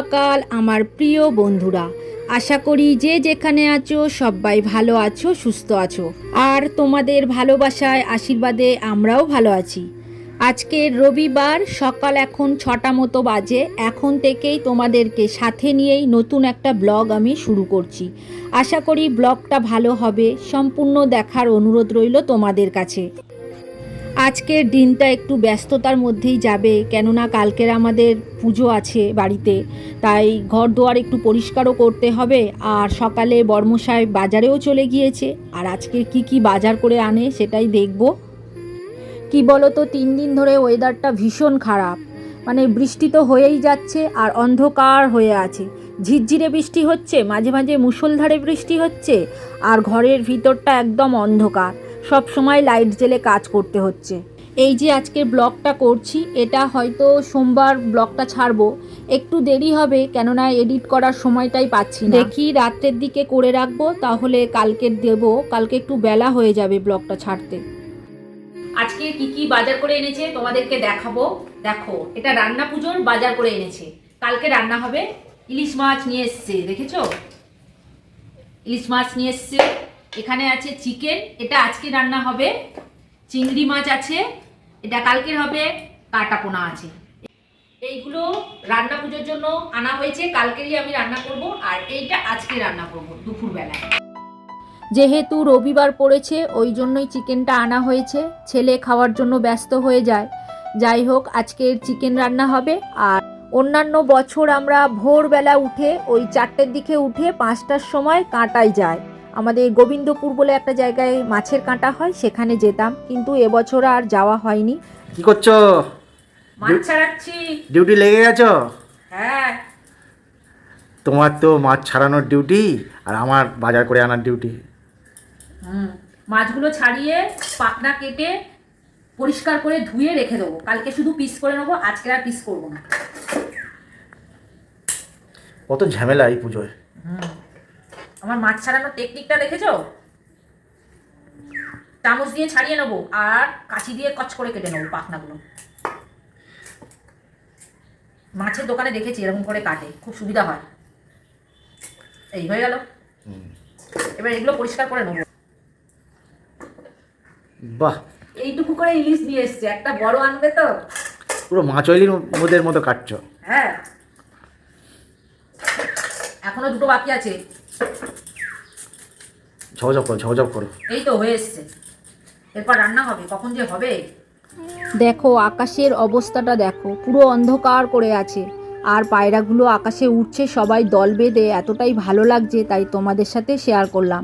সকাল, আমার প্রিয় বন্ধুরা। আশা করি যে যেখানে আছো, সবাই ভালো আছো, সুস্থ আছো। আর তোমাদের ভালোবাসায়, আশীর্বাদে আমরাও ভালো আছি। আজকের রবিবার, সকাল এখন ছটা মতো বাজে। এখন থেকেই তোমাদেরকে সাথে নিয়েই নতুন একটা ব্লগ আমি শুরু করছি। আশা করি ব্লগটা ভালো হবে। সম্পূর্ণ দেখার অনুরোধ রইল তোমাদের কাছে। আজকের দিনটা একটু ব্যস্ততার মধ্যেই যাবে, কেননা কালকের আমাদের পুজো আছে বাড়িতে। তাই ঘর দুয়ার একটু পরিষ্কারও করতে হবে, আর সকালে বর্মশাই বাজারেও চলে গিয়েছে। আর আজকে কি কি বাজার করে আনে সেটাই দেখব। কি বলো তো তিন দিন ধরে ওয়েদারটা ভীষণ খারাপ। মানে বৃষ্টি তো হয়েই যাচ্ছে, আর অন্ধকার হয়ে আছে। ঝিরঝিরে বৃষ্টি হচ্ছে, মাঝে মাঝে মুষলধারে বৃষ্টি হচ্ছে, আর ঘরের ভিতরটা একদম অন্ধকার। সব সময় লাইট জেলে কাজ করতে হচ্ছে। এই যে আজকের ব্লগটা করছি, এটা হয়তো সোমবার ব্লগটা ছাড়বো। একটু দেরি হবে, কেননা এডিট করার সময়টাই পাচ্ছি না। দেখি রাত্রের দিকে করে রাখব, তাহলে কালকে দেব। কালকে একটু বেলা হয়ে যাবে ব্লগটা ছাড়তে। আজকে কি কি বাজার করে এনেছে তোমাদেরকে দেখাবো। দেখো, এটা রান্না পুজোর বাজার করে এনেছে। কালকে রান্না হবে ইলিশ মাছ নিয়ে এসছে, দেখেছ? ইলিশ মাছ নিয়ে এসছে। এখানে আছে চিকেন, এটা আজকে রান্না হবে। চিংড়ি মাছ আছে, এটা কালকের হবে কাটা পোনা আছে। এইগুলো রান্না পুজোর জন্য আনা হয়েছে, কালকেরই আমি রান্না করব, আর এইটা আজকে রান্না করব দুপুরবেলায়। যেহেতু রবিবার পড়েছে, ওই জন্যই চিকেনটা আনা হয়েছে। ছেলে খাওয়ার জন্য ব্যস্ত হয়ে যায়। যাই হোক, আজকের চিকেন রান্না হবে, আর অন্যান্য বছর আমরা ভোরবেলা উঠে ওই চারটের দিকে উঠে পাঁচটার সময় কাঁটায় যায় আমাদের গোবিন্দপুর বলে একটা জায়গায় মাছের কাঁটা হয় সেখানে যেতাম। কিন্তু এবছর আর যাওয়া হয়নি। কি করছ? মাছ ছাড়াচ্ছি। ডিউটি লেগে গেছো? হ্যাঁ। তোমার তো মাছ ছাড়ানোর ডিউটি আর আমার বাজার করে আনার ডিউটি। হুম মাছগুলো ছাড়িয়ে পাকনা কেটে পরিষ্কার করে ধুয়ে রেখে দেবো। কালকে শুধু পিস করে নেব আজকে আর পিস করব না। কত ঝামেলা এই পুজোয়। হুম। আমার মাছ ছাড়ানোর টেকনিকটা দেখেছ? চামচ দিয়ে ছাড়িয়ে নেব আর কাঁচি দিয়ে কচ করে কেটে নেব পাখনাগুলো। মাছের দোকানে দেখেছি এরকম করে কাটে খুব সুবিধা হয়। এই হয়ে গেল। এবার এগুলো পরিষ্কার করে নেব। বাহ। এইটুকু করে ইলিশ নিয়ে এসছে একটা বড় আনবে তো। পুরো মাছ অয়েলির মধ্যের মতো কাটছো। হ্যাঁ। এখনও দুটো বাকি আছে। করো এই তো হয়ে এসছে। এরপর রান্না হবে কখন যে হবে? দেখো আকাশের অবস্থাটা দেখো পুরো অন্ধকার করে আছে। আর পায়রাগুলো আকাশে উঠছে সবাই দল বেঁধে এতটাই ভালো লাগছে তাই তোমাদের সাথে শেয়ার করলাম।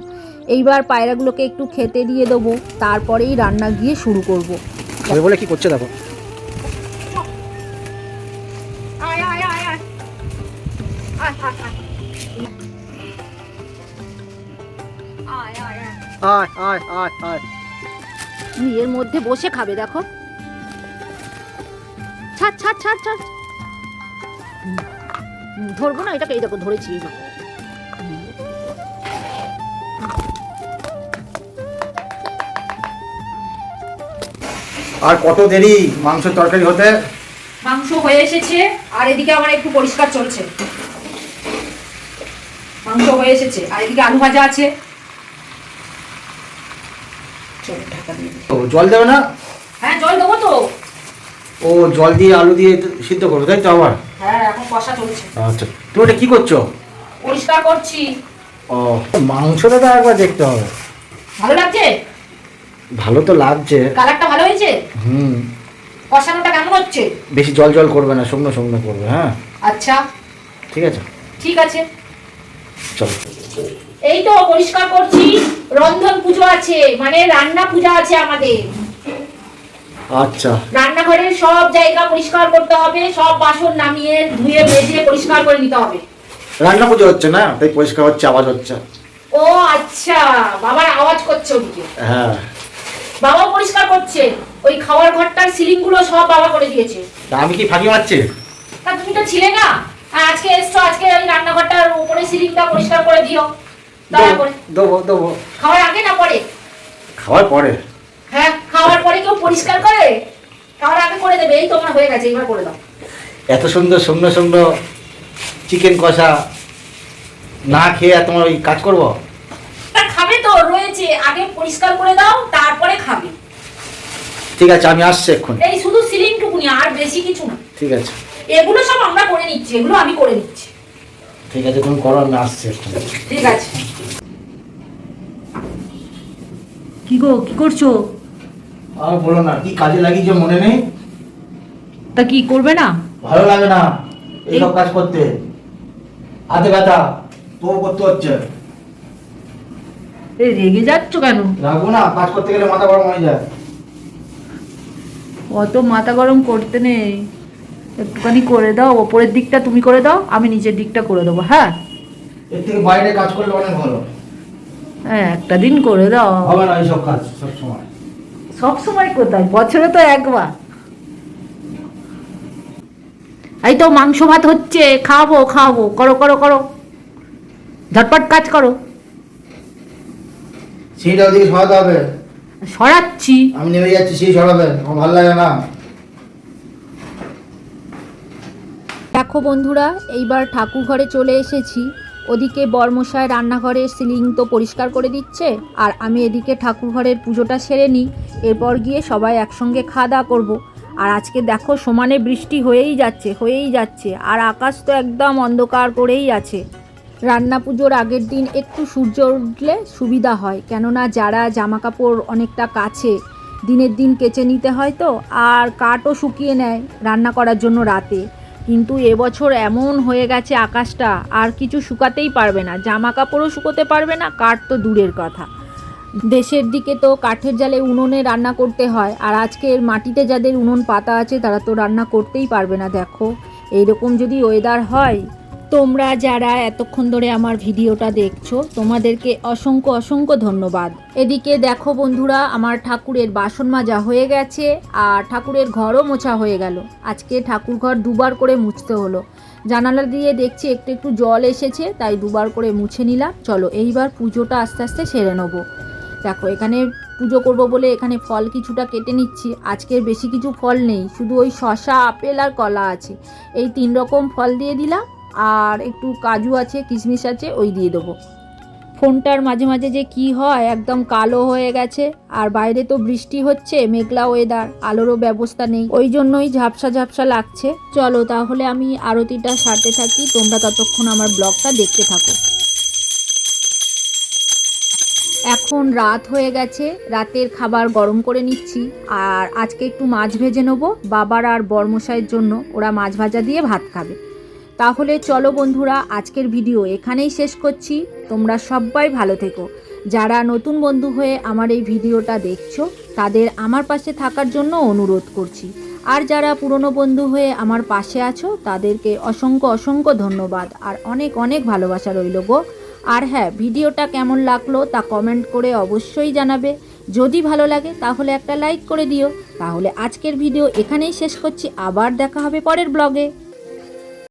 এইবার পায়রাগুলোকে একটু খেতে দিয়ে দেবো তারপরেই রান্না গিয়ে শুরু করব। বলে কি করছে দেখো। আয় আয় আয় আয়। তুমি এর মধ্যে বসে খাবে দেখো। ছাড় ছাড় ছাড় ছাড়। ধরবো না এটাকে এই দেখো ধরেছি এই দেখো। আর কত দেরি মাংস তরকারি হতে? মাংস হয়ে এসেছে আর এদিকে আমার একটু পরিষ্কার চলছে। মাংস হয়ে এসেছে আর এদিকে আলু ভাজা আছে চলো ঢাকা দিয়ে দিই। ও জল দেবে না? হ্যাঁ জল দেবো তো। ও জল দিয়ে আলু দিয়ে সিদ্ধ করব তাই তো আবার? হ্যাঁ এখন কষা চলছে। আচ্ছা তুমি ওটা কি করছ? পরিষ্কার করছি। ও মাংসটা তো একবার দেখতে হবে। ভালো লাগছে? ভালো তো লাগছে। কালারটা ভালো হয়েছে? হুম। কষানোটা কেমন হচ্ছে? বেশি জল জল করবে না শুকনো শুকনো করবে হ্যাঁ। আচ্ছা। ঠিক আছে। ঠিক আছে। চলো। এই তো পরিষ্কার করছি রন্ধন পুজো আছে মানে রান্না পূজা আছে আমাদের। আচ্ছা। রান্নাঘরের সব জায়গা পরিষ্কার করতে হবে সব বাসন নামিয়ে ধুয়ে মেজে পরিষ্কার করে নিতে হবে। রান্না পুজো হচ্ছে না? তাই পরিষ্কার হচ্ছে আওয়াজ হচ্ছে। ও আচ্ছা বাবার আওয়াজ করছে ওদিকে। হ্যাঁ। বাবাও পরিষ্কার করছে ওই খাওয়ার ঘরটার সিলিংগুলো সব বাবা করে দিয়েছে। আমি কি ফাঁকি মারছি? তা তুমি তো ছিলে না। আজকে এসছো আজকে ওই রান্নাঘরটার উপরে সিলিংটা পরিষ্কার করে দিও। দেবো দেবো খাওয়ার আগে না পরে? খাওয়ার পরে? হ্যাঁ খাওয়ার পরে কেউ পরিষ্কার করে? খাওয়ার আগে করে দেবে এই তোমার হয়ে গেছে এইবার করে দাও। এত সুন্দর সুন্দর সুন্দর চিকেন কষা না খেয়ে আর তোমার ওই কাজ করব? খাবে তো রয়েছে। আগে পরিষ্কার করে দাও তারপরে খাবে। ঠিক আছে আমি আসছি এক্ষুনি। এই শুধু সিলিং টুকুনি আর বেশি কিছু না। ঠিক আছে। এগুলো সব আমরা করে নিচ্ছি এগুলো আমি করে নিচ্ছি। ঠিক আছে তুমি করো আমি আসছি ঠিক আছে। কি গো কি করছ? আর বলো না কি কাজে মনে নেই? তা কি করবে না? ভালো লাগে না এইসব কাজ করতে। হাতে ব্যথা তো করতে হচ্ছে। এই রেগে যাচ্ছ কেন? রাখব না কাজ করতে গেলে মাথা গরম হয়ে যায়। অত মাথা গরম করতে নেই। একটুখানি করে দাও ওপরের দিকটা তুমি করে দাও আমি নিচের দিকটা করে দেবো হ্যাঁ? এর থেকে বাইরে কাজ করলে অনেক ভালো। হ্যাঁ একটা দিন করে দাও। হবে না এইসব কাজ সব সময়। সব সময় কোথায়? বছরে তো একবার। এই তো মাংস ভাত হচ্ছে খাব খাব করো করো করো। ঝটপট কাজ করো। সেইটা ওদিকে সরাতে হবে। সরাচ্ছি। আমি নেমে যাচ্ছি সেই সরাবে। আমার ভালো লাগে না। দেখো বন্ধুরা এইবার ঠাকুর ঘরে চলে এসেছি। ওদিকে বর্মশায় রান্নাঘরের সিলিং তো পরিষ্কার করে দিচ্ছে, আর আমি এদিকে ঠাকুরঘরের পুজোটা সেরে নিই। এরপর গিয়ে সবাই একসঙ্গে খাওয়া দাওয়া করব। আর আজকে দেখো সমানে বৃষ্টি হয়েই যাচ্ছে হয়েই যাচ্ছে, আর আকাশ তো একদম অন্ধকার করেই আছে। রান্না পুজোর আগের দিন একটু সূর্য উঠলে সুবিধা হয়, কেননা যারা জামা কাপড় অনেকটা কাছে, দিনের দিন কেচে নিতে হয় তো, আর কাঠও শুকিয়ে নেয় রান্না করার জন্য রাতে। কিন্তু এবছর এমন হয়ে গেছে আকাশটা, আর কিছু শুকাতেই পারবে না। জামা কাপড়ও শুকোতে পারবে না, কাঠ তো দূরের কথা। দেশের দিকে তো কাঠের জালে উনুনে রান্না করতে হয়, আর আজকের মাটিতে যাদের উনুন পাতা আছে তারা তো রান্না করতেই পারবে না, দেখো। এইরকম যদি ওয়েদার হয় তোমরা যারা এতক্ষণ ধরে আমার ভিডিওটা দেখছ, তোমাদেরকে অসংখ্য অসংখ্য ধন্যবাদ। এদিকে দেখো বন্ধুরা, আমার ঠাকুরের বাসন মাজা হয়ে গেছে আর ঠাকুরের ঘরও মোছা হয়ে গেল। আজকে ঠাকুর ঘর দুবার করে মুছতে হলো। জানালা দিয়ে দেখছি একটু একটু জল এসেছে, তাই দুবার করে মুছে নিলাম। চলো, এইবার পুজোটা আস্তে আস্তে সেরে নেব। দেখো, এখানে পুজো করব বলে এখানে ফল কিছুটা কেটে নিচ্ছি। আজকের বেশি কিছু ফল নেই, শুধু ওই শশা আপেল আর কলা আছে। এই তিন রকম ফল দিয়ে দিলাম। আর একটু কাজু আছে, কিশমিশ আছে, ওই দিয়ে দেবো। ফোনটার মাঝে মাঝে যে কি হয়, একদম কালো হয়ে গেছে, আর বাইরে তো বৃষ্টি হচ্ছে, মেঘলা ওয়েদার আলোরও ব্যবস্থা নেই, ওই জন্যই ঝাপসা ঝাপসা লাগছে। চলো তাহলে আমি আরতিটা সারতে থাকি, তোমরা ততক্ষণ আমার ব্লগটা দেখতে থাকো। এখন রাত হয়ে গেছে, রাতের খাবার গরম করে নিচ্ছি, আর আজকে একটু মাছ ভেজে নেব, বাবার আর বর্মশাইয়ের জন্য, ওরা মাছ ভাজা দিয়ে ভাত খাবে। তাহলে চলো বন্ধুরা, আজকের ভিডিও এখানেই শেষ করছি। তোমরা সবাই ভালো থেকো। যারা নতুন বন্ধু হয়ে আমার এই ভিডিওটা দেখছ, তাদের আমার পাশে থাকার জন্য অনুরোধ করছি। আর যারা পুরনো বন্ধু হয়ে আমার পাশে আছো, তাদেরকে অসংখ্য অসংখ্য ধন্যবাদ। আর অনেক অনেক ভালোবাসা রইল গো। আর হ্যাঁ ভিডিওটা কেমন লাগল তা কমেন্ট করে অবশ্যই জানাবে। যদি ভালো লাগে, তাহলে একটা লাইক করে দিও। তাহলে আজকের ভিডিও এখানেই শেষ করছি। আবার দেখা হবে পরের ব্লগে।